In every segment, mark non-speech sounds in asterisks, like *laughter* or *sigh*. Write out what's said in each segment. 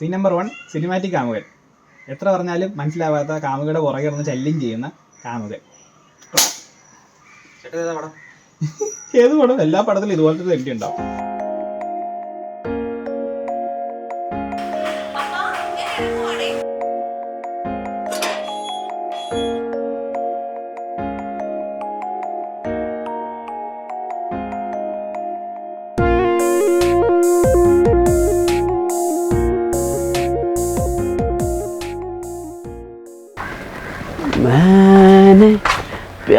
Scene number one cinematic കാമുകൻ. എത്ര പറഞ്ഞാലും മനസ്സിലാവാത്ത കാമുകയുടെ പുറകെ ഇറന്ന് ശല്യം ചെയ്യുന്ന കാമുകൻ. ഏത് പടം? എല്ലാ പടത്തിലും ഇതുപോലത്തെ തെറ്റി ഉണ്ടാവും.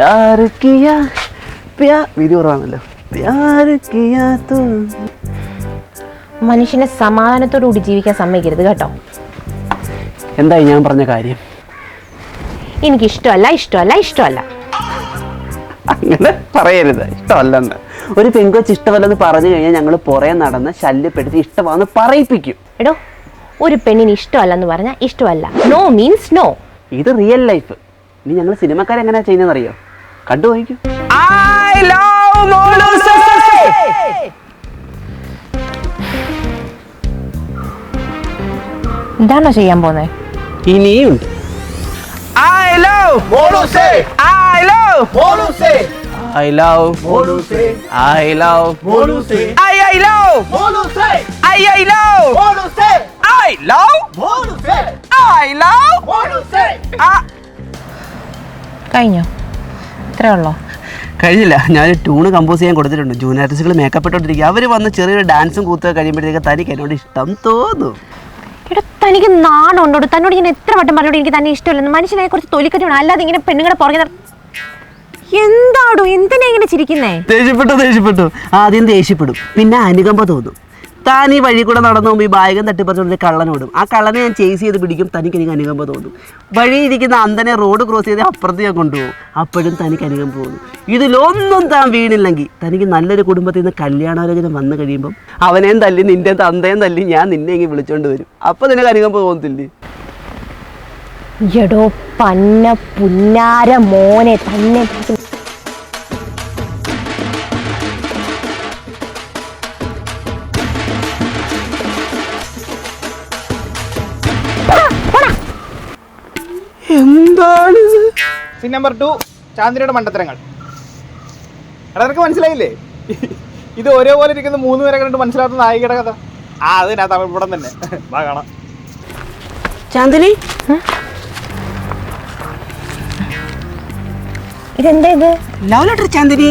प्यार किया प्यार വീതി കുറവാണല്ലോ പ്യാർ കിയാ തോ മനുഷ്യനെ സമാധാനത്തോടുകൂടി ജീവിക്കാൻ സമ്മതിക്കരുത് കേട്ടോ എന്തായി ഞാൻ പറഞ്ഞ കാര്യം എനിക്ക് ഇഷ്ടമല്ല ഇഷ്ടമല്ല ഇഷ്ടമല്ല അങ്ങനെ പറയരുത് ഇഷ്ടമല്ലെന്ന് ഒരു പെങ്കൊച്ച് ഇഷ്ടമല്ലെന്ന് പറഞ്ഞു കഴിഞ്ഞാൽ ഞങ്ങൾ പുറകെ നടന്ന് ശല്യപ്പെടുത്തി ഇഷ്ടമാണെന്ന് പറയിപ്പിക്കും എടോ ഒരു പെണ്ണിന് ഇഷ്ടമല്ല എന്ന് പറഞ്ഞാൽ ഇഷ്ടമല്ല നോ മീൻസ് നോ ഇത് റിയൽ ലൈഫ് ഇനി ഞങ്ങൾ സിനിമക്കാരെങ്ങനെയാ ചെയ്യുന്നതെന്ന് അറിയോ കണ്ടു നോക്കൂ എന്താണോ ചെയ്യാൻ പോകുന്നത് ഇനിയുണ്ട് I love Molusé, I love Molusé, I love Molusé, I love Molusé, I I love Molusé, I I love Molusé, I love Molusé, I love Molusé. കഴിഞ്ഞോ ഇത്രേ ഉള്ളോ? കഴിഞ്ഞില്ല ഞാൻ ട്യൂണ് കമ്പോസ് ചെയ്യാൻ കൊടുത്തിട്ടുണ്ട്. ജൂനിയർ ആർട്ടിസ്റ്റുകൾ മേക്കപ്പ് ഇട്ടോണ്ടിരിക്കുക അവർ വന്ന് ചെറിയൊരു ഡാൻസും കൂത്തുക കഴിയുമ്പോഴത്തേക്ക് തനിക്ക് എന്നോട് ഇഷ്ടം തോന്നും. എടോ തനിക്ക് നാണുണ്ടോ? തന്നോട് ഞാൻ എത്ര വട്ടം പറഞ്ഞോട് എനിക്ക് തന്നെ ഇഷ്ടമല്ലെന്ന്. മനുഷ്യനെ കുറച്ച് തൊലിക്കറ്റി വേണം അല്ലാതെ ഇങ്ങനെ പെണ്ണുങ്ങളെ പുറകെ എന്താടോ എന്തിനാ ഇങ്ങനെ ചിരിക്കുന്നേ? ദേഷ്യപ്പെട്ടു ദേഷ്യപ്പെട്ടു. ആദ്യം ദേഷ്യപ്പെടും. പിന്നെ അനുകമ്പ തോന്നും. താൻ ഈ വഴി കൂടെ നടന്നു പോകുമ്പോൾ ഈ ബാഗം തട്ടിപ്പറിച്ചുകൊണ്ട് കള്ളനോടും ആ കള്ളനെ ഞാൻ ചേസ് ചെയ്ത് പിടിക്കും തനിക്ക് എനിക്ക് അനുകമ്പ തോന്നും. വഴിയിരിക്കുന്ന അന്തനെ റോഡ് ക്രോസ് ചെയ്ത് അപ്പുറത്ത് ഞാൻ കൊണ്ടുപോകും. അപ്പോഴും തനിക്ക് അനുകമ്പ തോന്നും. ഇതിലൊന്നും താൻ വീണില്ലെങ്കിൽ തനിക്ക് നല്ലൊരു കുടുംബത്തിൽ നിന്ന് കല്യാണാലോചന വന്നു കഴിയുമ്പം അവനെയും തല്ലി നിന്റെ തന്തയും തല്ലി ഞാൻ നിന്നെ ഇങ്ങനെ വിളിച്ചോണ്ട് വരും. അപ്പോൾ നിനക്ക് അനുകമ്പ തോന്നത്തില്ലേ? എടോ പന്ന പുന്നാര മോനെ തന്നെ എന്താണിത്? സീൻ നമ്പർ ടു ചാന്ദ്രയുടെ മണ്ടത്തരങ്ങൾ. എടാ നിനക്ക് മനസ്സിലായില്ലേ? ഇത് ഒരേപോലെ ഇരിക്കുന്ന മൂന്ന് പേരെ കണ്ടിട്ട് മനസ്സിലാത്ത നായികയുടെ കഥ. ആ അതിനാ തമിഴ് പടം തന്നെ. വാ കാണാം. ചാന്ദിനി? ഇതെന്താ ഇത്? Love letter Chandini.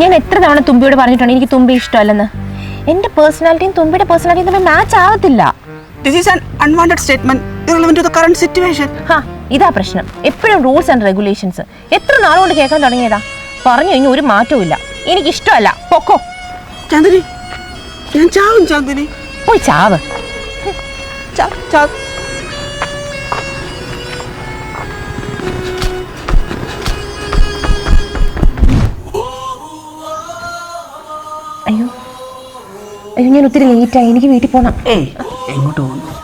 ഞാൻ എത്ര തവണ തുമ്പിയോട് പറഞ്ഞിട്ടുണ്ട് എനിക്ക് തുമ്പി ഇഷ്ടമല്ലെന്ന്. എന്റെ പേഴ്സണാലിറ്റിയും തുമ്പിയുടെ പേഴ്സണാലിറ്റിയും തമ്മിൽ മാച്ച് ആവത്തില്ല. This is an unwanted statement irrelevant the current situation ഹാ ഇതാ പ്രശ്നം. എപ്പോഴും റൂൾസ് ആൻഡ് റെഗുലേഷൻസ് എത്ര നാളുകൊണ്ട് കേൾക്കാൻ തുടങ്ങിയതാ? പറഞ്ഞു കഴിഞ്ഞാൽ ഒരു മാറ്റവും ഇല്ല. എനിക്ക് ഇഷ്ടമല്ല. പൊക്കോ. ചാന്ദിനി ഞാൻ ചാവും ചാന്ദിനി. പോയി ചാവ്. അയ്യോ അയ്യോ ഞാൻ ഒത്തിരി ലേറ്റായി എനിക്ക് വീട്ടിൽ പോകണം ഏയ് എങ്ങോട്ട് പോകുന്നു?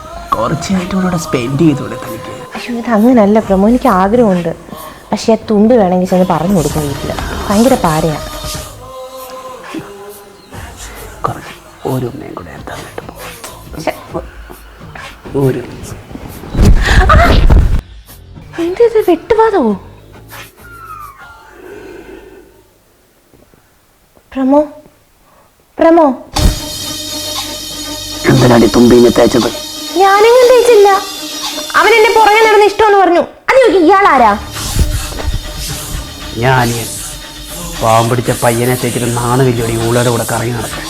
കുറച്ചായിട്ട് ഇവിടെ സ്പെൻഡ് ചെയ്തൂടെ തനിക്ക്? പക്ഷേ ഇത് അങ്ങനല്ല പ്രമോ എനിക്ക് ആഗ്രഹമുണ്ട്. പക്ഷേ ആ തുണ്ട് വേണമെങ്കിൽ ചെന്ന് പറഞ്ഞു കൊടുക്കും വീട്ടിൽ. ഭയങ്കര പാരയാണ് കുറച്ച് ഒരു ഉമ്മയും കൂടെ തന്നിട്ട് പോകും. ഒരു എന്ത് ഇത് വെട്ടുവാതവോ പ്രമോ? പ്രമോ? എന്തിനാടി തുമ്പിനെ തേച്ചത്? ഞാനെങ്ങനെ തേച്ചില്ല. അവൻ എന്നെ പുറകെ നടന്ന് ഇഷ്ടമെന്ന് പറഞ്ഞു. അത് നോക്കി ആരാ? ഞാൻ പാവം പിടിച്ച പയ്യനെ തേച്ചിട്ട് നാണുവില്ലോടി ഊളയുടെ കൂടെ കറങ്ങി നടക്കാൻ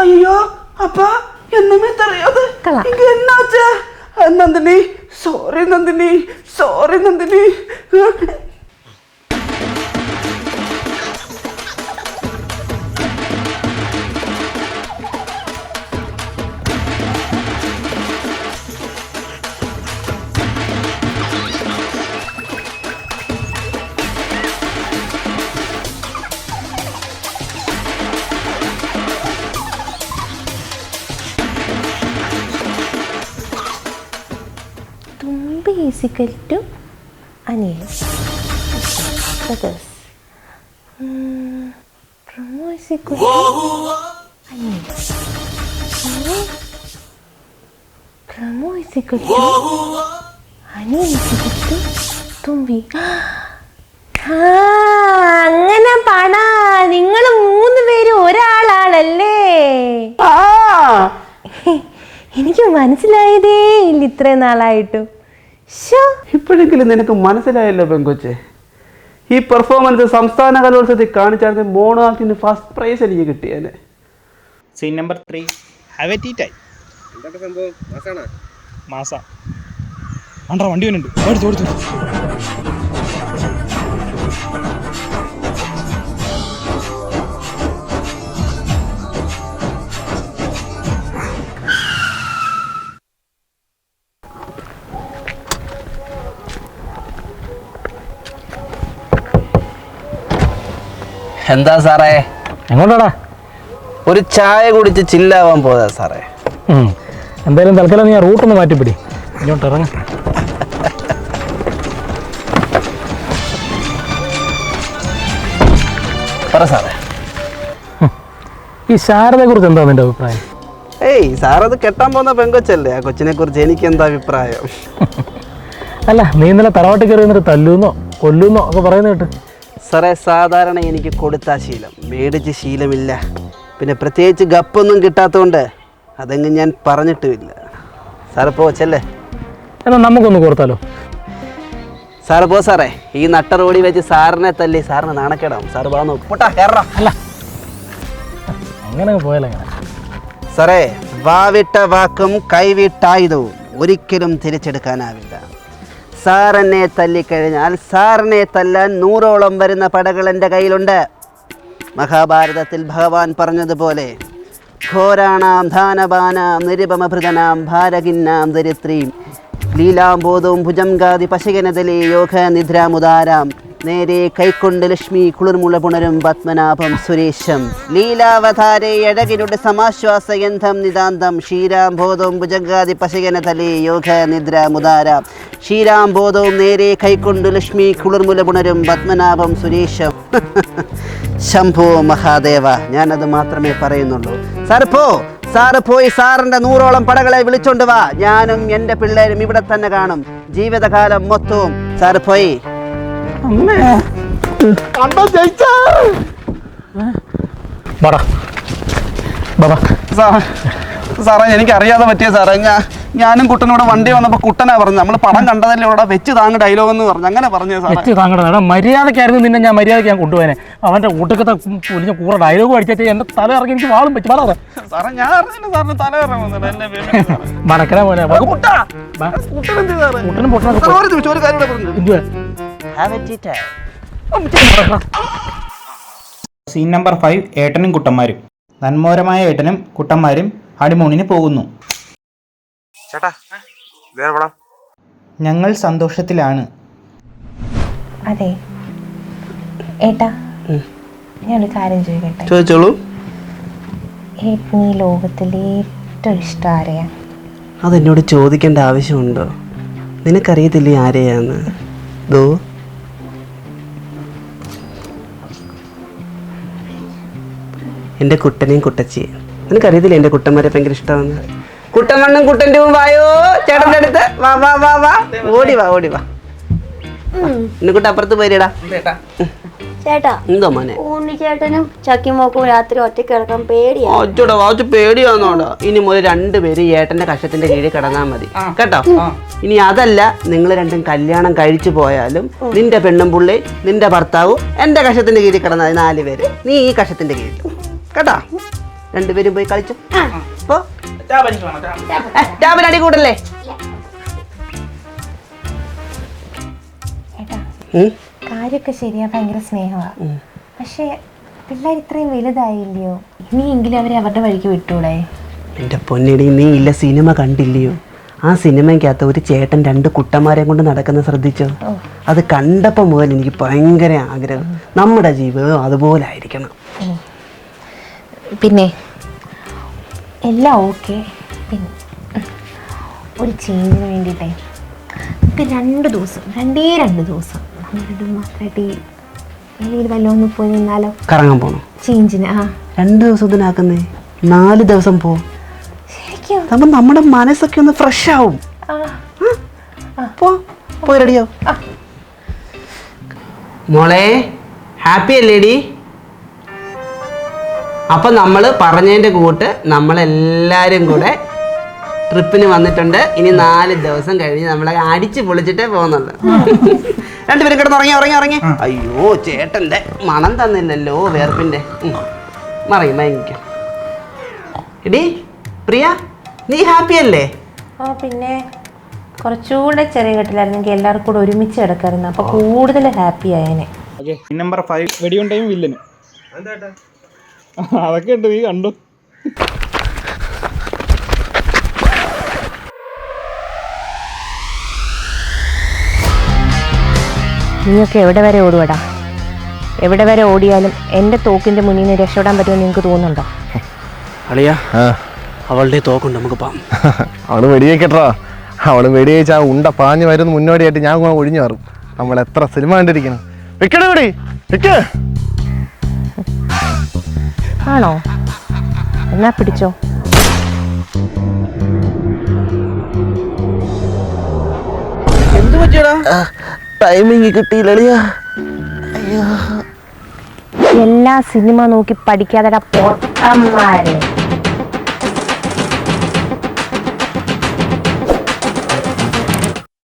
അയ്യോ അപ്പ എന്നുമേ തറിയാതെ എന്നാച്ചാ Nandini sorry Nandini sorry Nandini. Is equal ടു തുമ്പി. ആ അങ്ങനെ പണ നിങ്ങൾ മൂന്ന് പേര് ഒരാളാണല്ലേ? എനിക്ക് മനസ്സിലായതേ ഇല്ല ഇത്രയും നാളായിട്ടും. ഇപ്പോഴെങ്കിലും നിനക്ക് മനസ്സിലായല്ലോ പെങ്കൊച്ചെ. ഈ പെർഫോമൻസ് സംസ്ഥാന കലോത്സവത്തിൽ കാണിച്ചാൽ മോണോ ഫസ്റ്റ് പ്രൈസ് എനിക്ക് കിട്ടിയേനെ. സീൻ നമ്പർ ത്രീ ഹാവ് എന്തൊക്കെ സംഭവം? മാസാണോ? മാസാ. ആണ്ടാ വണ്ടി വന്നുണ്ട് ഓടിച്ചു ഓടിച്ചു എന്താ സാറേ? എങ്ങോട്ടാടാ? ഒരു ചായ കുടിച്ച് ചില്ലാവാൻ പോതാ സാറേ. എന്തായാലും തൽക്കാലം നീ ആ റൂട്ടൊന്ന് മാറ്റിപ്പിടി. ഇങ്ങോട്ട് ഇറങ്ങ. പറ സാറേ. ഈ ശാരദയെ കുറിച്ച് എന്താ നിന്റെ അഭിപ്രായം? ഏയ് സാറത് കെട്ടാൻ പോകുന്ന പെങ്കൊച്ചല്ലേ? ആ കൊച്ചിനെ കുറിച്ച് എനിക്ക് എന്താ അഭിപ്രായം? അല്ല നീ ഇന്നലെ തറവാട്ടിൽ കയറി നിന്നിട്ട് തല്ലൂന്നോ കൊല്ലുന്നോ ഒക്കെ പറയുന്ന കേട്ട്. സാറേ സാധാരണ എനിക്ക് കൊടുത്ത ശീലം. മേടിച്ച് ശീലമില്ല. പിന്നെ പ്രത്യേകിച്ച് ഗപ്പൊന്നും കിട്ടാത്തതുകൊണ്ട് അതങ്ങ് ഞാൻ പറഞ്ഞിട്ടുമില്ല. സാറ് പോ ചെല്ലേ. എന്നാൽ നമുക്കൊന്ന് കൊടുത്താലോ സാറ് പോ സാറേ. ഈ നട്ട റോഡി വെച്ച് സാറിനെ തല്ലി സാറിന് നാണക്കേടാം സാറ് വാ നോക്ക്. പൊട്ടാ കയറാം അല്ല. അങ്ങനെ അങ്ങ് പോയാലോ സാറേ വാവിട്ട വാക്കും കൈവിട്ടായുധവും ഒരിക്കലും തിരിച്ചെടുക്കാനാവില്ല. സാറെന്നെ തല്ലിക്കഴിഞ്ഞാൽ സാറിനെ തല്ലാൻ നൂറോളം വരുന്ന പടകൾ എന്റെ കയ്യിലുണ്ട്. മഹാഭാരതത്തിൽ ഭഗവാൻ പറഞ്ഞതുപോലെ ഘോരാണാം ധാനപാനാം നിരുപമഭൃതനാം ഭാരകിന്നാം ദരിത്രീം ലീലാംബോധവും ഭുജംഗാതി പശകനതലേ യോഗ നിദ്രാമുദാരാം നേരെ കൈക്കൊണ്ട് ലക്ഷ്മി കുളിർമുള പുണരും പത്മനാഭം സുരേശം. ലീലാവതാരേ അഴകിനുടെ സമാശ്വാസയന്ധം നിതാന്തം. ക്ഷീരാംബോധവും പശകന തലേ യോഗ നിദ്ര മുതാര ക്ഷീരാംബോധവും നേരെ കൈക്കൊണ്ട് ലക്ഷ്മി കുളിർമുല പുണരും പത്മനാഭം സുരേശം. ശംഭോ മഹാദേവ ഞാനത് മാത്രമേ പറയുന്നുള്ളൂ. സർപ്പോ സാറ് പോയി സാറിന്റെ നൂറോളം പടകളെ വിളിച്ചോണ്ട് വാ. ഞാനും എന്റെ പിള്ളേരും ഇവിടെ തന്നെ കാണും. ജീവിതകാലം മൊത്തവും. സാറ് പോയി. ബാടാ ജയിച്ച? സാറേ എനിക്ക് അറിയാതെ പറ്റിയ സാറേ ഞാൻ ഞാനും കുട്ടനോട് വണ്ടി വന്നപ്പോൾ കുട്ടനാ പറഞ്ഞു നമ്മൾ പടം കണ്ടതല്ലേ ഇവിടെ വെച്ച് താങ്ങ് ഡയലോഗ് എന്ന് പറഞ്ഞു. അങ്ങനെ പറഞ്ഞു സാറേ. വെച്ച് മര്യാദക്കായിരുന്നു നിന്നെ ഞാൻ മര്യാദയ്ക്ക് ഞാൻ കൊണ്ടുപോയനെ. അവന്റെ കൂട്ടക്കത്തെ പൊലിഞ്ഞ കൂറ ഡയലോഗ് അടിച്ചിട്ട് എന്റെ തല ഇറങ്ങി എനിക്ക് വാളും പറ്റി. പാടാ സാറേ. ഞാൻ അറിഞ്ഞില്ല സാറിന് തല ഇറങ്ങുന്നു. മടക്കണ പോലെ. കൂട്ടനും ഒരു കാര്യം പറഞ്ഞു എന്തുവാ എ സീൻ നമ്പർ ഫൈവ് ഏട്ടനും കുട്ടന്മാരും. നന്മോരമായ ഏട്ടനും കുട്ടന്മാരും ഹണിമൂണിന് പോകുന്നു. ചേട്ടാ വേറെ പടം ഞങ്ങൾ സന്തോഷത്തിലാണ്. അതെ. ഏട്ടാ ഞാനൊരു കാര്യം ചോദിക്കട്ടെ? ചോദിച്ചോളൂ. ഏട്ടന് ഈ ലോകത്തിലെ ഏറ്റവും ഇഷ്ടം ആരെയാ? അതെന്നോട് ചോദിക്കേണ്ട ആവശ്യമുണ്ടോ? നിനക്കറിയത്തില്ലേ ആരെയാന്ന്? ദോ. എന്റെ കുട്ടനെയും കുട്ടച്ചിയെ. നിനക്കറിയത്തില്ല എന്റെ കുട്ടന്മാരെ ഭയങ്കര ഇഷ്ടമാണ് കുട്ടമണ്ണും കുട്ടന്റെ വായോ? ചേട്ടന്റെ അടുത്ത് വാ വാ വാ വാ. ഓടി വാ ഓടി വാ. കുട്ട അപ്പുറത്ത് പോയിടാ ചേട്ടാ എന്തോ മോനെ? ഉണ്ണിച്ചേട്ടനും ചക്കിമോക്കും രാത്രി ഒറ്റയ്ക്ക് കിടക്കാൻ പേടിയാ. ഒറ്റോടാ വാച്ച് പേടിയാന്നോടാ. ഇനി മുതൽ രണ്ടുപേര് ഏട്ടന്റെ കഷത്തിന്റെ കീഴിൽ കിടന്നാ മതി. കേട്ടോ? ഇനി അതല്ല നിങ്ങൾ രണ്ടും കല്യാണം കഴിച്ചു പോയാലും നിന്റെ പെണ്ണും പുള്ളി നിന്റെ ഭർത്താവും എന്റെ കഷത്തിന്റെ കീഴിൽ കിടന്നാൽ നാല് പേര്. നീ ഈ കഷത്തിന്റെ കീഴിൽ. കേട്ടോ? രണ്ടുപേരും പോയി കളിച്ചു. പോ. ഏ, ടാബിൽ അടി കൂടല്ലേ? കാര്യൊക്കെ. കാര്യമൊക്കെ ശരിയാ ഭയങ്കര സ്നേഹമാണ് പക്ഷേ പിള്ളേർ ഇത്രയും വലുതായില്ലയോ? ഇനിയെങ്കിലും അവരെ അവരുടെ വഴിക്ക് വിട്ടൂടെ? എന്റെ പൊന്നിടി നീ ഇല്ല സിനിമ കണ്ടില്ലയോ? ആ സിനിമയ്ക്കകത്ത് ഒരു ചേട്ടൻ രണ്ട് കുട്ടന്മാരെ കൊണ്ട് നടക്കുന്ന ശ്രദ്ധിച്ചോ? അത് കണ്ടപ്പോൾ മുതൽ എനിക്ക് ഭയങ്കര ആഗ്രഹം. നമ്മുടെ ജീവിതം അതുപോലെ ആയിരിക്കണം. പിന്നെ? എല്ലാം ഓക്കെ പിന്നെ ഒരു ചേഞ്ചിന് വേണ്ടിയിട്ടേ ഇപ്പം രണ്ട് ദിവസം രണ്ടേ രണ്ട് ദിവസം നമ്മൾ രണ്ടും മാത്രമായിട്ട് ഈ അല്ലെങ്കിൽ വല്ലതും ഒന്ന് പോയി നിന്നാലോ? കറങ്ങാൻ പോകണം ചേഞ്ചിന് ആ. രണ്ട് ദിവസത്തിനാക്കുന്നേ നാല് ദിവസം പോ. ശരിക്കും? അപ്പം നമ്മുടെ മനസ്സൊക്കെ ഒന്ന് ഫ്രഷ് ആവും. ആ. പോ. പോയി റെഡിയോ മോളെ ഹാപ്പി അല്ലേടി? അപ്പം നമ്മൾ പറഞ്ഞതിന്റെ കൂട്ട് നമ്മളെല്ലാവരും കൂടെ ട്രിപ്പിന് വന്നിട്ടുണ്ട്. ഇനി നാല് ദിവസം കഴിഞ്ഞ് നമ്മളെ അടിച്ച് പൊളിച്ചിട്ടേ പോകുന്നുള്ളു. രണ്ടുപേരും കിടന്ന് ഉറങ്ങി ഉറങ്ങി ഉറങ്ങി അയ്യോ ചേട്ടന്റെ മണം തന്നില്ലല്ലോ വേർപ്പിന്റെ മറിയും ഭയങ്കര എടി പ്രിയ നീ ഹാപ്പി അല്ലേ? ആ പിന്നെ കുറച്ചുകൂടെ ചെറിയ കെട്ടിലായിരുന്നെങ്കിൽ എല്ലാവർക്കും കൂടെ ഒരുമിച്ച് കിടക്കായിരുന്നു. അപ്പൊ കൂടുതൽ ഹാപ്പി ആയേനെ. ഓക്കെ നമ്പർ ഫൈവ് വെടിയുണ്ടയും വില്ലന് *laughs* അതൊക്കെ ഉണ്ട് നീ കണ്ടു. നീയൊക്കെ എവിടെ വരെ ഓടുവടാ? എവിടെ വരെ ഓടിയാലും എന്റെ തോക്കിന്റെ മുന്നിൽ നിന്ന് രക്ഷപ്പെടാൻ പറ്റുമെന്ന് നിങ്ങൾക്ക് തോന്നുന്നുണ്ടോ? അളിയ അവളുടെ തോക്കുണ്ട് നമുക്ക് പാം *laughs* അവൾ വെടിയേക്കട്ടാ അവൾ വെടിയേച്ച് ആ ഉണ്ട പാഞ്ഞു വരുന്ന മുന്നോടിയായിട്ട് ഞാൻ ഒഴിഞ്ഞു മാറും. നമ്മൾ എത്ര സിനിമ കണ്ടിരിക്കണം വെക്കട വെടി വെക്ക്. ആണോ? എന്നാ പിടിച്ചോ. എന്ത് പറ്റിയടാ? ടൈമിങ് കിട്ടിയില്ല എല്ലാ സിനിമ നോക്കി പഠിക്കാതെടാ പൊട്ടന്മാരെ.